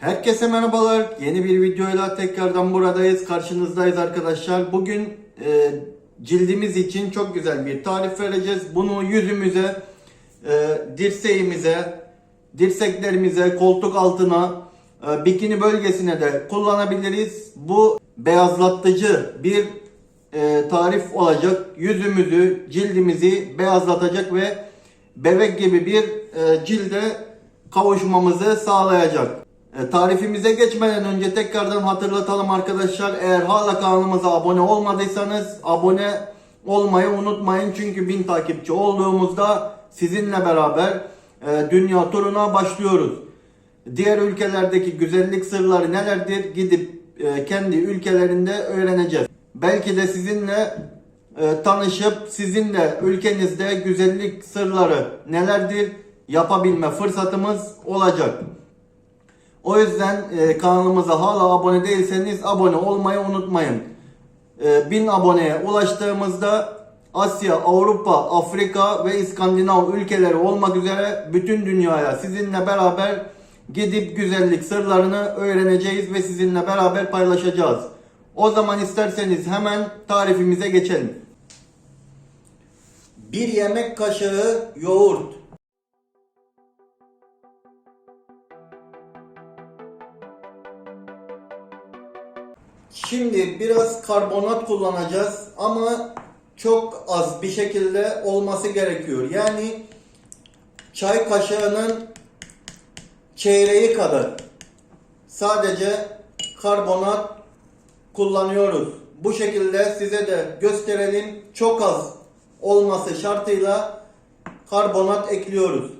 Herkese merhabalar. Yeni bir videoyla tekrardan buradayız. Karşınızdayız arkadaşlar. Bugün e, cildimiz için çok güzel bir tarif vereceğiz. Bunu yüzümüze, e, dirseğimize, dirseklerimize, koltuk altına, e, bikini bölgesine de kullanabiliriz. Bu beyazlatıcı bir e, tarif olacak. Yüzümüzü, cildimizi beyazlatacak ve bebek gibi bir e, cilde kavuşmamızı sağlayacak. E, tarifimize geçmeden önce tekrardan hatırlatalım arkadaşlar. Eğer hala kanalımıza abone olmadıysanız abone olmayı unutmayın. Çünkü 1000 takipçi olduğumuzda sizinle beraber e, dünya turuna başlıyoruz. Diğer ülkelerdeki güzellik sırları nelerdir gidip e, kendi ülkelerinde öğreneceğiz. Belki de sizinle tanışıp sizinle ülkenizde güzellik sırları nelerdir yapabilme fırsatımız olacak. O yüzden e, kanalımıza hala abone değilseniz abone olmayı unutmayın. E, 1000 aboneye ulaştığımızda Asya, Avrupa, Afrika ve İskandinav ülkeleri olmak üzere bütün dünyaya sizinle beraber gidip güzellik sırlarını öğreneceğiz ve sizinle beraber paylaşacağız. O zaman isterseniz hemen tarifimize geçelim. Bir yemek kaşığı yoğurt. Şimdi biraz karbonat kullanacağız ama çok az bir şekilde olması gerekiyor. Yani çay kaşığının çeyreği kadar sadece karbonat kullanıyoruz. Bu şekilde size de gösterelim. Çok az olması şartıyla karbonat ekliyoruz.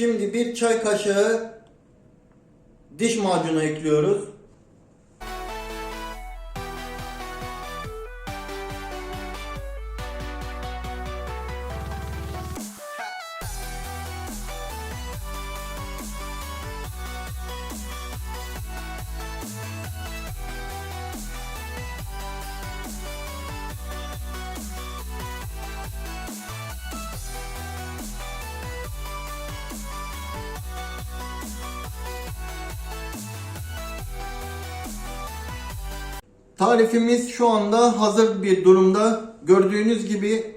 Şimdi bir çay kaşığı diş macunu ekliyoruz. Tarifimiz şu anda hazır bir durumda. Gördüğünüz gibi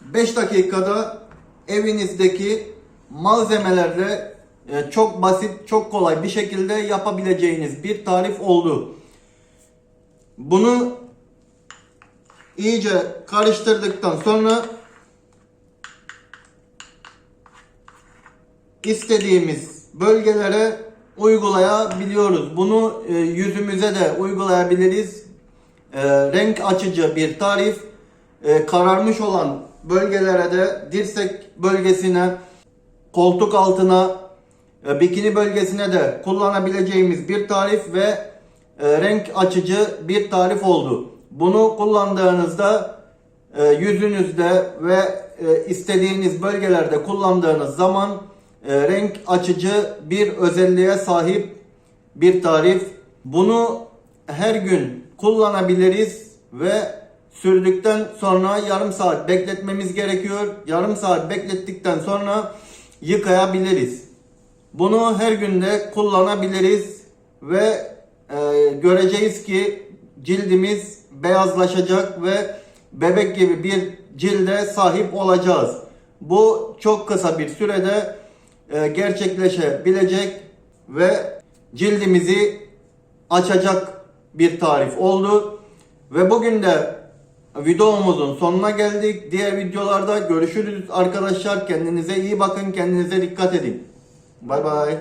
5 dakikada evinizdeki malzemelerle e, çok basit, çok kolay bir şekilde yapabileceğiniz bir tarif oldu. Bunu iyice karıştırdıktan sonra istediğimiz bölgelere uygulayabiliyoruz. Bunu e, yüzümüze de uygulayabiliriz. E, renk açıcı bir tarif. E, kararmış olan bölgelere de dirsek bölgesine, koltuk altına, e, bikini bölgesine de kullanabileceğimiz bir tarif ve e, renk açıcı bir tarif oldu. Bunu kullandığınızda e, yüzünüzde ve e, istediğiniz bölgelerde kullandığınız zaman e, renk açıcı bir özelliğe sahip bir tarif. Bunu her gün kullanabiliriz ve sürdükten sonra yarım saat bekletmemiz gerekiyor. Yarım saat beklettikten sonra yıkayabiliriz. Bunu her günde kullanabiliriz ve e, göreceğiz ki cildimiz beyazlaşacak ve bebek gibi bir cilde sahip olacağız. Bu çok kısa bir sürede e, gerçekleşebilecek ve cildimizi açacak bir tarif oldu. Ve bugün de videomuzun sonuna geldik. Diğer videolarda görüşürüz arkadaşlar. Kendinize iyi bakın. Kendinize dikkat edin. Bay bay.